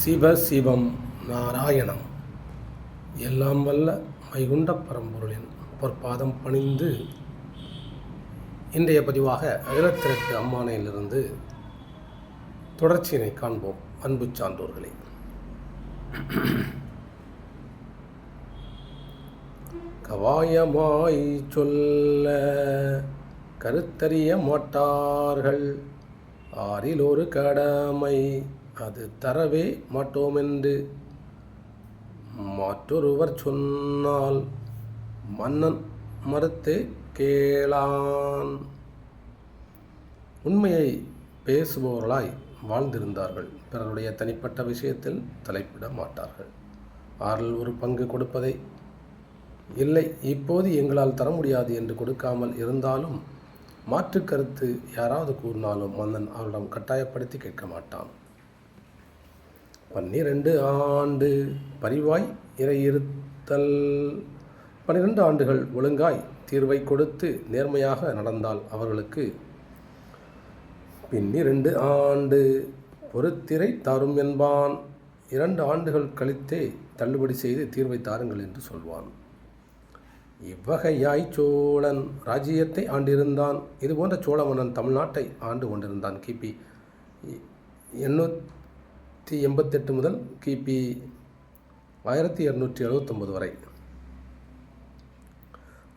சிவ சிவம் நாராயணம். எல்லாம் வல்ல மைகுண்ட பரம்பொருளின் பொற்பாதம் பணிந்து இன்றைய பதிவாக அகிலத்திரட்டு அம்மானையிலிருந்து தொடர்ச்சியினை காண்போம் அன்பு சான்றோர்களே. கவாயமாய் சொல்ல கருத்தறிய மாட்டார்கள். ஆறில் ஒரு கடமை அது தரவே மாட்டோமென்று. மற்றொருவர் சொன்னால் மன்னன் மறுத்து கேளான். உண்மையை பேசுபவர்களாய் வாழ்ந்திருந்தார்கள். பிறருடைய தனிப்பட்ட விஷயத்தில் தலைப்பிட மாட்டார்கள். ஆறில் ஒரு பங்கு கொடுப்பதை இல்லை இப்போது எங்களால் தர முடியாது என்று கொடுக்காமல் இருந்தாலும் மாற்று கருத்து யாராவது கூறினாலும் மன்னன் அவரிடம் கட்டாயப்படுத்தி கேட்க மாட்டான். பன்னிரண்டு ஆண்டு பரிவாய் இறையிருத்தல். பன்னிரண்டு ஆண்டுகள் ஒழுங்காய் தீர்வை கொடுத்து நேர்மையாக நடந்தால் அவர்களுக்கு பின்னிரண்டு ஆண்டு பொறுத்திரை தாரும் என்பான். இரண்டு ஆண்டுகள் கழித்தே தள்ளுபடி செய்து தீர்வை தாருங்கள் என்று சொல்வான். இவ்வகையாய் சோழன் ராஜ்யத்தை ஆண்டிருந்தான். இதுபோன்ற சோழ மன்னன் தமிழ்நாட்டை ஆண்டு கொண்டிருந்தான். கிபி ஆயிரத்தி எண்பத்தெட்டு முதல் கிபி ஆயிரத்தி இரநூற்றி எழுபத்தொம்பது வரை.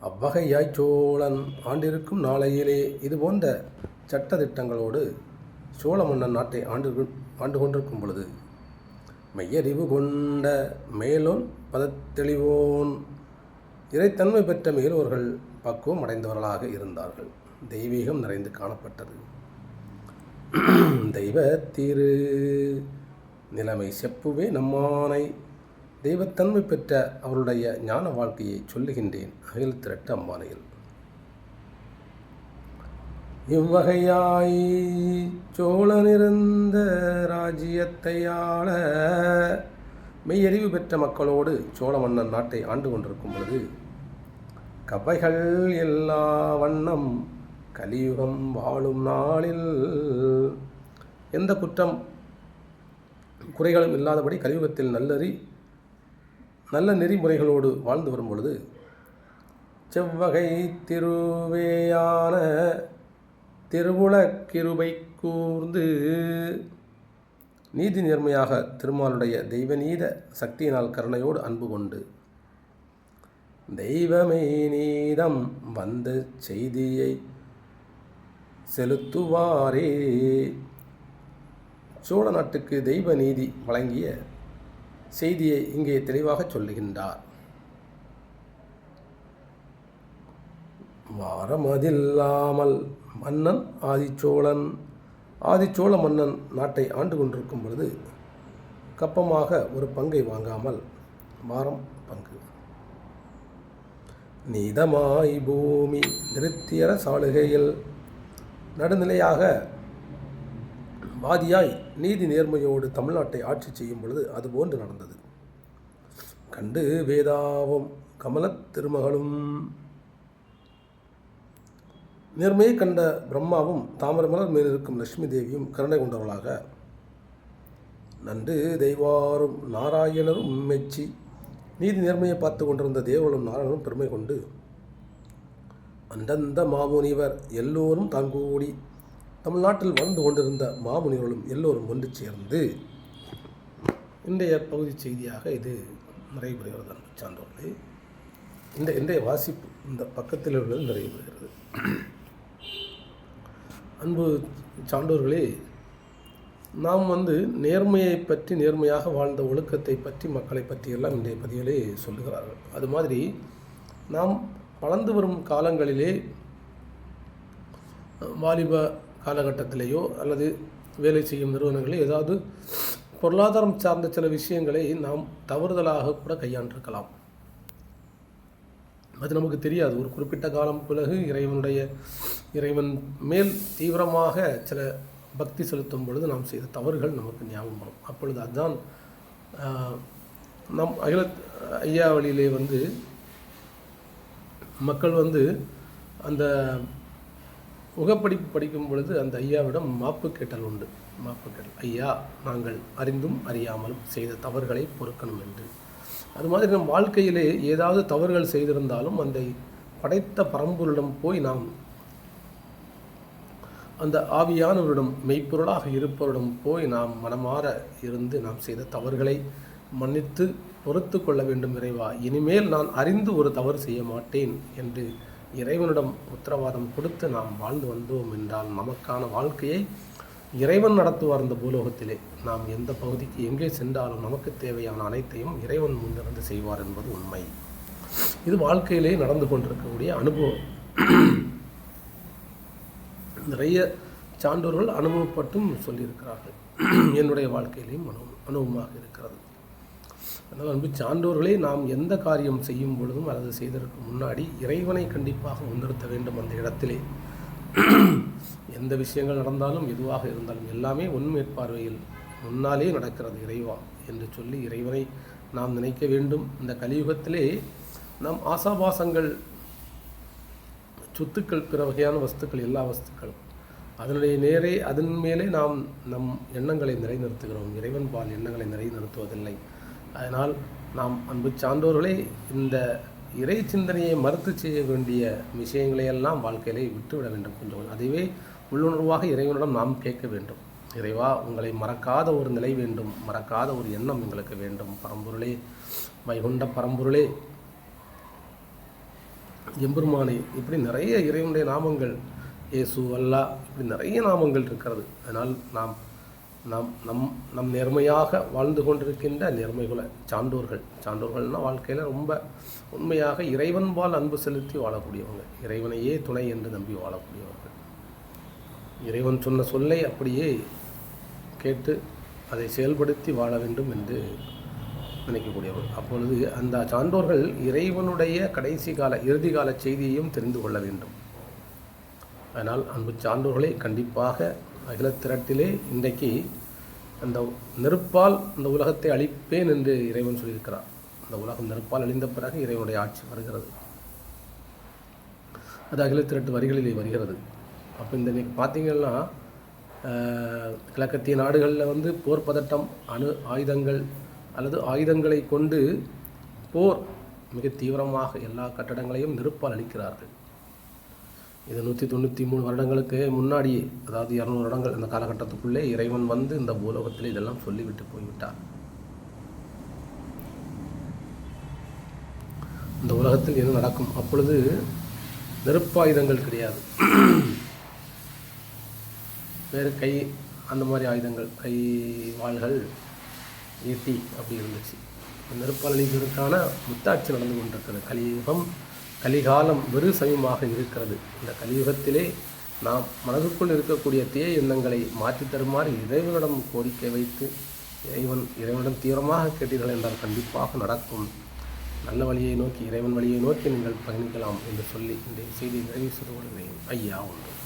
அவ்வகையாய் சோழன் ஆண்டிருக்கும் நாளையிலே இதுபோன்ற சட்ட திட்டங்களோடு சோழ மன்னன் நாட்டை ஆண்டு ஆண்டு கொண்டிருக்கும் பொழுது மெய்யறிவு கொண்ட மேலோன் பதத்தெளிவோன் இறைத்தன்மை பெற்ற மேலோர்கள் பக்குவம் அடைந்தவர்களாக இருந்தார்கள். தெய்வீகம் நிறைந்து காணப்பட்டது. தெய்வ தீரு நிலைமை செப்புவே நம்மானை. தெய்வத்தன்மை பெற்ற அவருடைய ஞான வாழ்க்கையை சொல்லுகின்றேன். அகில் திரட்டு அம்மானையில். இவ்வகையாய் சோழனிருந்த ராஜ்யத்தை ஆள மெய்யறிவு பெற்ற மக்களோடு சோழ மன்னன் நாட்டை ஆண்டு கொண்டிருக்கும் பொழுது கவைகள் எல்லா வண்ணம் கலியுகம் வாழும் நாளில் எந்த குற்றம் குறைகளும் இல்லாதபடி கலியுகத்தில் நல்லறி நல்ல நெறிமுறைகளோடு வாழ்ந்து வரும் பொழுது செவ்வகை திருவேயான திருவுளக்கிருபை கூர்ந்து நீதி நேர்மையாக திருமாலுடைய தெய்வநீத சக்தியினால் கருணையோடு அன்பு கொண்டு தெய்வமே நீதம் வந்த செய்தியை செலுத்துவாரே. சோழ நாட்டுக்கு தெய்வ நீதி வழங்கிய செய்தியை இங்கே தெளிவாக சொல்லுகின்றார். வாரமதில்லாமல் மன்னன் ஆதிச்சோழன் ஆதிச்சோழ மன்னன் நாட்டை ஆண்டு கொண்டிருக்கும் பொழுது கப்பமாக ஒரு பங்கை வாங்காமல் மாறம் பங்கு. நீதமாய் பூமி நிறுத்தியர சாளுகையில் நடுநிலையாக வாதியாய் நீதி நேர்மையோடு தமிழ்நாட்டை ஆட்சி செய்யும் பொழுது அதுபோன்று நடந்தது. கண்டு வேதாவும் கமலத் திருமகளும் நேர்மையை கண்ட பிரம்மாவும் தாமரமலர் மேல் இருக்கும் லட்சுமி தேவியும் கருணை கொண்டவர்களாக. நன்று தெய்வாரும் நாராயணரும் மெச்சி நீதி நேர்மையை பார்த்து கொண்டிருந்த தேவளும் நாராயணனும் பெருமை கொண்டு அந்தந்த மாமுனிவர் எல்லோரும் தான் கூடி தமிழ்நாட்டில் வாழ்ந்து கொண்டிருந்த மாமுனிவர்களும் எல்லோரும் ஒன்று சேர்ந்து இன்றைய பகுதி செய்தியாக இது நிறைவுறுகிறது அன்பு சான்றோர்களே. இந்த இன்றைய வாசிப்பு இந்த பக்கத்தில் உள்ளது நிறைவுறுகிறது அன்பு சான்றோர்களே நாம் வந்து நேர்மையை பற்றி நேர்மையாக வாழ்ந்த ஒழுக்கத்தை பற்றி மக்களை பற்றி எல்லாம் இன்றைய பதிவிலே சொல்லுகிறார்கள். அது மாதிரி நாம் வளர்ந்து வரும் காலங்களிலே வாலிப காலகட்டத்திலேயோ அல்லது வேலை செய்யும் நிறுவனங்களில் ஏதாவது பொருளாதாரம் சார்ந்த சில விஷயங்களை நாம் தவறுதலாக கூட கையாண்டிருக்கலாம். அது நமக்கு தெரியாது. ஒரு குறிப்பிட்ட காலம் பிறகு இறைவனுடைய இறைவன் மேல் தீவிரமாக சில பக்தி செலுத்தும் பொழுது நாம் செய்த தவறுகள் நமக்கு ஞாபகம் வரும். அப்பொழுது அதுதான் நம் அகில ஐயா வழியிலே வந்து மக்கள் வந்து அந்த முகப்படிப்பு படிக்கும் பொழுது அந்த ஐயாவிடம் மாப்பு கேட்டல் உண்டு. மாப்புக்கள் ஐயா நாங்கள் அறிந்தும் அறியாமலும் செய்த தவறுகளை பொறுக்கணும் என்று. அது மாதிரி நம் வாழ்க்கையிலே ஏதாவது தவறுகள் செய்திருந்தாலும் அந்த படைத்த பரம்பொருளிடம் போய் நாம் அந்த ஆவியானவரிடம் மெய்ப்பொருளாக இருப்பவரிடம் போய் நாம் மனமாற இருந்து நாம் செய்த தவறுகளை மன்னித்து பொறுத்து கொள்ள வேண்டும் இறைவா. இனிமேல் நான் அறிந்து ஒரு தவறு செய்ய மாட்டேன் என்று இறைவனிடம் உத்தரவாதம் கொடுத்து நாம் வாழ்ந்து வந்தோம் என்றால் நமக்கான வாழ்க்கையை இறைவன் நடத்துவார் இந்த பூலோகத்திலே. நாம் எந்த பகுதிக்கு எங்கே சென்றாலும் நமக்கு தேவையான அனைத்தையும் இறைவன் முன்னிருந்து செய்வார் என்பது உண்மை. இது வாழ்க்கையிலே நடந்து கொண்டிருக்கக்கூடிய அனுபவம். நிறைய சான்றோர்கள் அனுபவப்பட்டும் சொல்லியிருக்கிறார்கள். என்னுடைய வாழ்க்கையிலேயும் அனு அனுபவமாக இருக்கிறது. அதனால் அன்பு சான்றோர்களே நாம் எந்த காரியம் செய்யும் பொழுதும் அல்லது செய்ததற்கு முன்னாடி இறைவனை கண்டிப்பாக முன்னிறுத்த வேண்டும் அந்த இடத்திலே. எந்த விஷயங்கள் நடந்தாலும் எதுவாக இருந்தாலும் எல்லாமே உண்மேற்பார்வையில் முன்னாலே நடக்கிறது இறைவா என்று சொல்லி இறைவனை நாம் நினைக்க வேண்டும். இந்த கலியுகத்திலே நாம் ஆசாபாசங்கள் சொத்துக்கள் பிற வகையான வஸ்துக்கள் எல்லா வஸ்துக்களும் அதனுடைய நேரே அதன் மேலே நாம் நம் எண்ணங்களை நிலைநிறுத்துகிறோம். இறைவன் பால் எண்ணங்களை நிலைநிறுத்துவதில்லை. அதனால் நாம் அன்பு சான்றோர்களே இந்த இறை சிந்தனையை மறுத்து செய்ய வேண்டிய விஷயங்களை எல்லாம் வாழ்க்கையிலே விட்டுவிட வேண்டும் கொஞ்சம். அதுவே உள்ளுணர்வாக இறைவனிடம் நாம் கேட்க வேண்டும். இறைவா உங்களை மறக்காத ஒரு நிலை வேண்டும் மறக்காத ஒரு எண்ணம் எங்களுக்கு வேண்டும். பரம்பொருளே வைகுண்ட பரம்பொருளே. எம்பெருமானே இப்படி நிறைய இறைவனுடைய நாமங்கள் இயேசு அல்லா இப்படி நிறைய நாமங்கள் இருக்கிறது. அதனால் நாம் நம் நம் நம் நேர்மையாக வாழ்ந்து கொண்டிருக்கின்ற நேர்மைகுல சான்றோர்கள். சான்றோர்கள்னால் வாழ்க்கையில் ரொம்ப உண்மையாக இறைவன்பால் அன்பு செலுத்தி வாழக்கூடியவங்க. இறைவனையே துணை என்று நம்பி வாழக்கூடியவர்கள். இறைவன் சொன்ன சொல்லை அப்படியே கேட்டு அதை செயல்படுத்தி வாழ வேண்டும் என்று நினைக்கக்கூடியவர்கள். அப்பொழுது அந்த சான்றோர்கள் இறைவனுடைய கடைசி கால இறுதி கால செய்தியையும் தெரிந்து கொள்ள வேண்டும். அதனால் அன்பு சான்றோர்களை கண்டிப்பாக அகில திரட்டிலே இன்றைக்கு அந்த நெருப்பால் அந்த உலகத்தை அழிப்பேன் என்று இறைவன் சொல்லியிருக்கிறார். அந்த உலகம் நெருப்பால் அழிந்த பிறகு இறைவனுடைய ஆட்சி வருகிறது. அது அகிலத்திரட்டு வரிகளிலே வருகிறது. அப்போ இந்த இன்னைக்கு பார்த்தீங்கன்னா கிழக்கத்திய நாடுகளில் வந்து போர் பதட்டம் அணு ஆயுதங்கள் அல்லது ஆயுதங்களை கொண்டு போர் மிக தீவிரமாக எல்லா கட்டடங்களையும் நெருப்பால் அளிக்கிறார்கள் இது நூற்றி தொண்ணூற்றி மூணு வருடங்களுக்கு முன்னாடி அதாவது இரநூறு வருடங்கள் இந்த காலகட்டத்துக்குள்ளே இறைவன் வந்து இந்த பூலோகத்தில் இதெல்லாம் சொல்லிவிட்டு போய்விட்டார். இந்த உலகத்தில் என்ன நடக்கும்? அப்பொழுது நெருப்பாயுதங்கள் கிடையாது. வேறு கை அந்த மாதிரி ஆயுதங்கள் கை வாள்கள் ஈட்டி அப்படி இருந்துச்சு. நெருப்பால் முத்தாட்சி நடந்து கொண்டிருக்கிறது. கலியுகம் கலிகாலம் வெறு சமயமாக இருக்கிறது. இந்த கலியுகத்திலே நாம் மனதுக்குள் இருக்கக்கூடிய தீய எண்ணங்களை மாற்றி தருமாறு இறைவனிடம் கோரிக்கை வைத்து இறைவன் இறைவனிடம் தீவிரமாக கேட்டீர்கள் என்றால் கண்டிப்பாக நடக்கும். நல்ல வழியை நோக்கி இறைவன் வழியை நோக்கி நீங்கள் பயணிக்கலாம் என்று சொல்லி இந்த செய்தியை நிறைவு செய்து கொள்கிறேன். ஐயா ஒன்று.